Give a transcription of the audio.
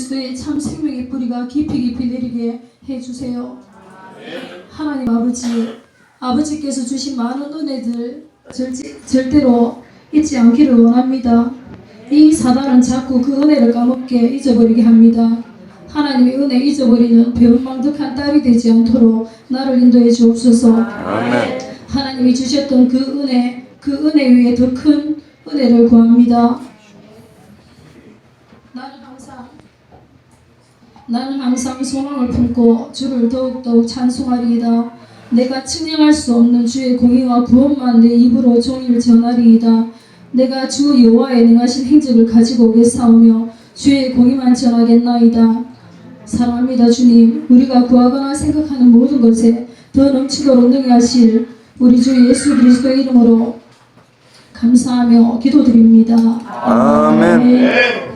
그리스도의 참 생명의 뿌리가 깊이 깊이 내리게 해주세요. 하나님 아버지, 아버지께서 주신 많은 은혜들 절, 절대 로 잊지 않기를 원합니다. 이 사단은 자꾸 그 은혜를 까먹게 잊어버리게 합니다. 하나님의 은혜 잊어버리는 배은망덕한 딸이 되지 않도록 나를 인도해 주옵소서. 하나님이 주셨던 그 은혜, 그 은혜 위에 더 큰 은혜를 구합니다. 나는 항상 나는 항상 소망을 품고 주를 더욱더욱 찬송하리이다. 내가 측량할 수 없는 주의 공의와 구원만 내 입으로 종일 전하리이다. 내가 주 여호와의 능하신 행적을 가지고 오겠사오며 주의 공의만 전하겠나이다. 사랑합니다 주님. 우리가 구하거나 생각하는 모든 것에 더 넘치도록 능히 하실 우리 주 예수 그리스도의 이름으로 감사하며 기도드립니다. 아멘.